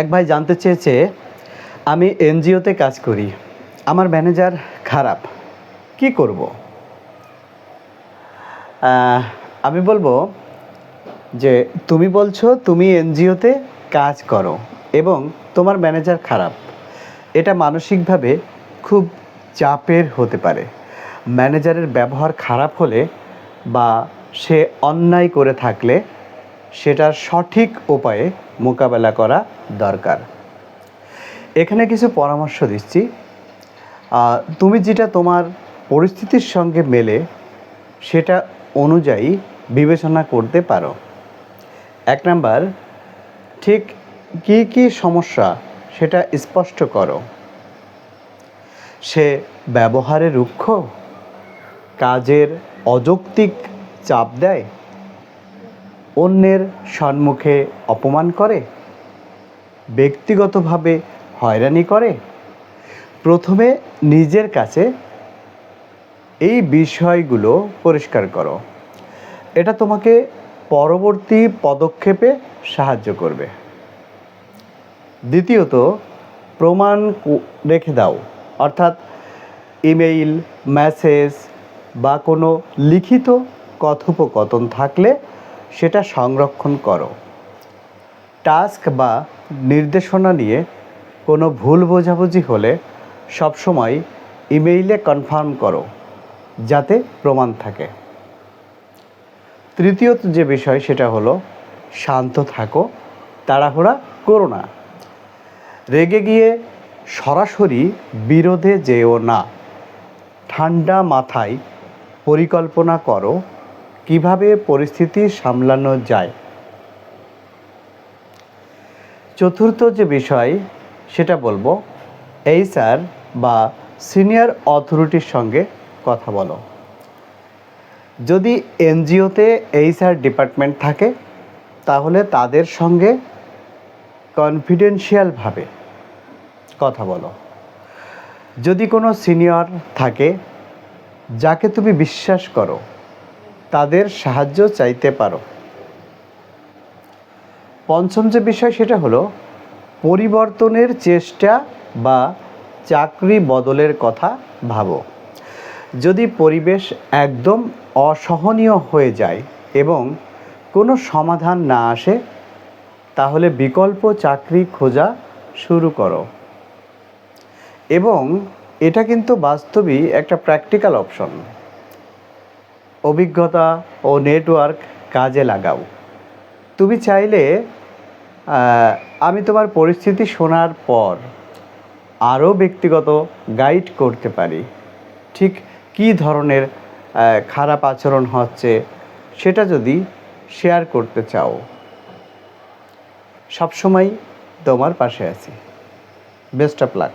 এক ভাই জানতে চেয়েছে, আমি এনজিওতে কাজ করি। আমার ম্যানেজার খারাপ। কি করব? আমি বলব যে, তুমি বলছো তুমি এনজিওতে কাজ করো এবং তোমার ম্যানেজার খারাপ। এটা মানসিকভাবে খুব চাপের হতে পারে। ম্যানেজারের ব্যবহার খারাপ হলে বা সে অন্যায় করে থাকলে সেটার সঠিক উপায়ে মোকাবেলা করা দরকার। এখানে কিছু পরামর্শ দিচ্ছি। তুমি যেটা তোমার পরিস্থিতির সঙ্গে মেলে, সেটা অনুযায়ী বিবেচনা করতে পারো। এক নাম্বার, ঠিক কি কি সমস্যা সেটা স্পষ্ট করো। সে ব্যবহারে রুক্ষ? কাজের অযৌক্তিক চাপ দেয়? অন্যের সম্মুখে অপমান করে? ব্যক্তিগতভাবে হয়রানি করে? প্রথমে নিজের কাছে এই বিষয়গুলো পরিষ্কার করো। এটা তোমাকে পরবর্তী পদক্ষেপে সাহায্য করবে। দ্বিতীয়ত, প্রমাণ রেখে দাও। অর্থাৎ ইমেইল, মেসেজ বা কোনো লিখিত কথোপকথন থাকলে সেটা সংরক্ষণ করো। টাস্ক বা নির্দেশনা নিয়ে কোনো ভুল বোঝাবুঝি হলে সবসময় ইমেইলে কনফার্ম করো, যাতে প্রমাণ থাকে। তৃতীয়ত যে বিষয় সেটা হলো, শান্ত থাকো, তাড়াহুড়া করো না। রেগে গিয়ে সরাসরি বিরোধে যেও না। ঠান্ডা মাথায় পরিকল্পনা করো কীভাবে পরিস্থিতি সামলানো যায়? চতুর্থ যে বিষয়, সেটা বলব। এইচআর বা সিনিয়র অথরিটির সঙ্গে কথা বলো। যদি এনজিওতে এইচআর ডিপার্টমেন্ট থাকে, তাহলে তাদের সঙ্গে কনফিডেন্সিয়ালভাবে কথা বলো। যদি কোনো সিনিয়র থাকে, যাকে তুমি বিশ্বাস করো তাদের সাহায্য চাইতে পারো। পঞ্চম যে বিষয় সেটা হলো পরিবর্তনের চেষ্টা বা চাকরি বদলের কথা ভাবো। যদি পরিবেশ একদম অসহনীয় হয়ে যায় এবং কোনো সমাধান না আসে, তাহলে বিকল্প চাকরি খোঁজা শুরু করো। এবং এটা কিন্তু বাস্তবই একটা প্র্যাকটিক্যাল অপশন অভিজ্ঞতা ও নেটওয়ার্ক কাজে লাগাও। তুমি চাইলে আমি তোমার পরিস্থিতি শোনার পর আরও ব্যক্তিগত গাইড করতে পারি। ঠিক কী ধরনের খারাপ আচরণ হচ্ছে সেটা যদি শেয়ার করতে চাও। সবসময় তোমার পাশে আছি। Best of luck